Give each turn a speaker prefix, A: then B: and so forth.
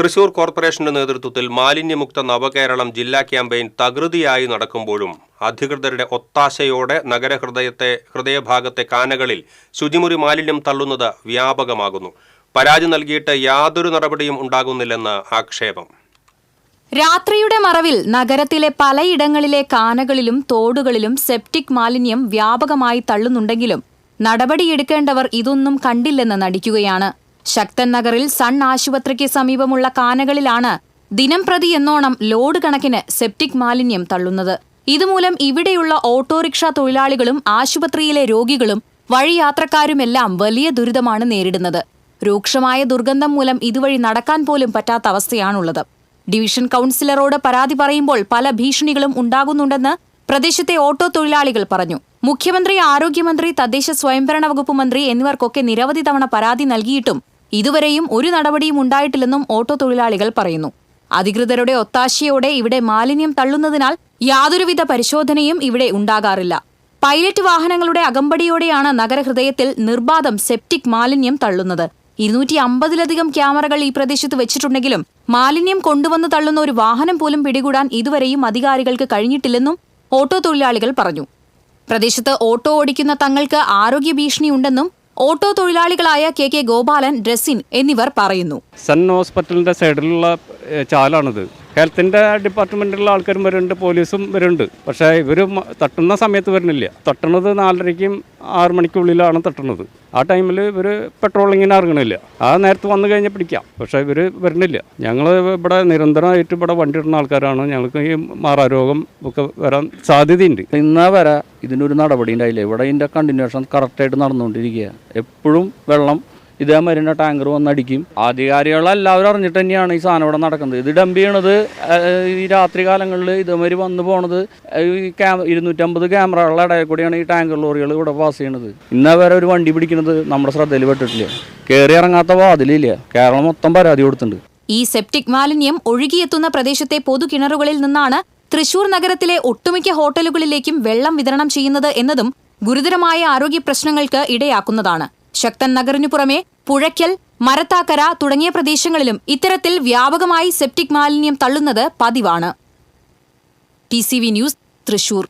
A: തൃശൂർ കോർപ്പറേഷന്റെ നേതൃത്വത്തിൽ മാലിന്യമുക്ത നവകേരളം ജില്ലാ ക്യാമ്പയിൻ തകൃതിയായി നടക്കുമ്പോഴും അധികൃതരുടെ ഒത്താശയോടെ നഗരഹൃദയത്തെ ഹൃദയഭാഗത്തെ കാനകളിൽ ശുചിമുറി മാലിന്യം തള്ളുന്നത് വ്യാപകമാകുന്നു. പരാതി നൽകിയിട്ട് യാതൊരു നടപടിയും ഉണ്ടാകുന്നില്ലെന്ന് ആക്ഷേപം.
B: രാത്രിയുടെ മറവിൽ നഗരത്തിലെ പലയിടങ്ങളിലെ കാനകളിലും തോടുകളിലും സെപ്റ്റിക് മാലിന്യം വ്യാപകമായി തള്ളുന്നുണ്ടെങ്കിലും നടപടിയെടുക്കേണ്ടവർ ഇതൊന്നും കണ്ടില്ലെന്ന് നടിക്കുകയാണ്. ശക്തൻ നഗറിൽ സൺ ആശുപത്രിക്ക് സമീപമുള്ള കാനകളിലാണ് ദിനം പ്രതി എന്നോണം ലോഡ് കണക്കിന് സെപ്റ്റിക് മാലിന്യം തള്ളുന്നത്. ഇതുമൂലം ഇവിടെയുള്ള ഓട്ടോറിക്ഷ തൊഴിലാളികളും ആശുപത്രിയിലെ രോഗികളും വഴിയാത്രക്കാരുമെല്ലാം വലിയ ദുരിതമാണ് നേരിടുന്നത്. രൂക്ഷമായ ദുർഗന്ധം മൂലം ഇതുവഴി നടക്കാൻ പോലും പറ്റാത്ത അവസ്ഥയാണുള്ളത്. ഡിവിഷൻ കൗൺസിലറോട് പരാതി പറയുമ്പോൾ പല ഭീഷണികളും ഉണ്ടാകുന്നുണ്ടെന്ന് പ്രദേശത്തെ ഓട്ടോ തൊഴിലാളികൾ പറഞ്ഞു. മുഖ്യമന്ത്രി ആരോഗ്യമന്ത്രി തദ്ദേശ സ്വയംഭരണ വകുപ്പ് മന്ത്രി എന്നിവർക്കൊക്കെ നിരവധി തവണ പരാതി നൽകിയിട്ടും ഇതുവരെയും ഒരു നടപടിയും ഉണ്ടായിട്ടില്ലെന്നും ഓട്ടോ തൊഴിലാളികൾ പറയുന്നു. അധികൃതരുടെ ഒത്താശയോടെ ഇവിടെ മാലിന്യം തള്ളുന്നതിനാൽ യാതൊരുവിധ പരിശോധനയും ഇവിടെ ഉണ്ടാകാറില്ല. പൈലറ്റ് വാഹനങ്ങളുടെ അകമ്പടിയോടെയാണ് നഗരഹൃദയത്തിൽ നിർബാധം സെപ്റ്റിക് മാലിന്യം തള്ളുന്നത്. ഇരുന്നൂറ്റി അമ്പതിലധികം ക്യാമറകൾ ഈ പ്രദേശത്ത് വെച്ചിട്ടുണ്ടെങ്കിലും മാലിന്യം കൊണ്ടുവന്ന് തള്ളുന്ന ഒരു വാഹനം പോലും പിടികൂടാൻ ഇതുവരെയും അധികാരികൾക്ക് കഴിഞ്ഞിട്ടില്ലെന്നും ഓട്ടോ തൊഴിലാളികൾ പറഞ്ഞു. പ്രദേശത്ത് ഓട്ടോ ഓടിക്കുന്ന തങ്ങൾക്ക് ആരോഗ്യ ഭീഷണിയുണ്ടെന്നും ഓട്ടോ തൊഴിലാളികളായ കെ കെ ഗോപാലൻ ഡ്രസിൻ എന്നിവർ പറയുന്നു.
C: സൺ ഹോസ്പിറ്റലിന്റെ സൈഡിലുള്ള ചാലാണിത്. ഹെൽത്തിന്റെ ഡിപ്പാർട്ട്മെന്റിലുള്ള ആൾക്കാരും വരുന്നുണ്ട് പോലീസും വരുന്നുണ്ട്. പക്ഷേ ഇവർ തട്ടുന്ന സമയത്ത് വരുന്നില്ല. തട്ടണത് നാലരയ്ക്കും ആറു മണിക്കുള്ളിലാണ് തട്ടുന്നത് ആ ടൈമിൽ ഇവർ പെട്രോളിങ്ങിന് ഇറങ്ങണില്ല. ആ നേരത്ത് വന്നു കഴിഞ്ഞാൽ പിടിക്കാം. പക്ഷേ ഇവർ വരണില്ല ഞങ്ങൾ ഇവിടെ നിരന്തരമായിട്ട് ഇവിടെ വണ്ടി ഇടുന്ന ആൾക്കാരാണ്. ഞങ്ങൾക്ക് ഈ മാറാരോഗം ഒക്കെ വരാൻ സാധ്യതയുണ്ട്.
D: ഇന്നാ വരെ ഇതിനൊരു നടപടി ഉണ്ടായില്ല. ഇവിടെ ഇതിന്റെ കണ്ടിന്യൂഷൻ കറക്റ്റായിട്ട് നടന്നുകൊണ്ടിരിക്കുക എപ്പോഴും വെള്ളം ഇതേമാതിരി ടാങ്കർ വന്നടിക്കും. ആധികാരികളെല്ലാവരും അറിഞ്ഞിട്ട് തന്നെയാണ് ഈ സാധനം ഇവിടെ നടക്കുന്നത്. ഇത് ഡംപ് ചെയ്യണത് ഈ രാത്രി കാലങ്ങളിൽ ഇതേമാതിരി വന്നു പോണത് ഈ ക്യാമ ഇരുന്നൂറ്റമ്പത് ക്യാമറകളുടെ ഇടയിൽ കൂടിയാണ് ഈ ടാങ്കർ ലോറികൾ ഇവിടെ പാസ് ചെയ്യണത്. ഇന്നേ വരെ ഒരു വണ്ടി പിടിക്കുന്നത് നമ്മുടെ ശ്രദ്ധയിൽ പെട്ടിട്ടില്ല. കയറി ഇറങ്ങാത്ത വാതിലില്ല. കേരളം മൊത്തം പരാതി കൊടുത്തിട്ടുണ്ട്.
B: ഈ സെപ്റ്റിക് മാലിന്യം ഒഴുകിയെത്തുന്ന പ്രദേശത്തെ പൊതുകിണറുകളിൽ നിന്നാണ് തൃശൂർ നഗരത്തിലെ ഒട്ടുമിക്ക ഹോട്ടലുകളിലേക്കും വെള്ളം വിതരണം ചെയ്യുന്നത് എന്നതും ഗുരുതരമായ ആരോഗ്യ പ്രശ്നങ്ങൾക്ക് ഇടയാക്കുന്നതാണ്. ശക്തൻ നഗറിനു പുറമെ പുഴയ്ക്കൽ മരത്താക്കര തുടങ്ങിയ പ്രദേശങ്ങളിലും ഇത്തരത്തിൽ വ്യാപകമായി സെപ്റ്റിക് മാലിന്യം തള്ളുന്നത് പതിവാണ്. T news Thrissur.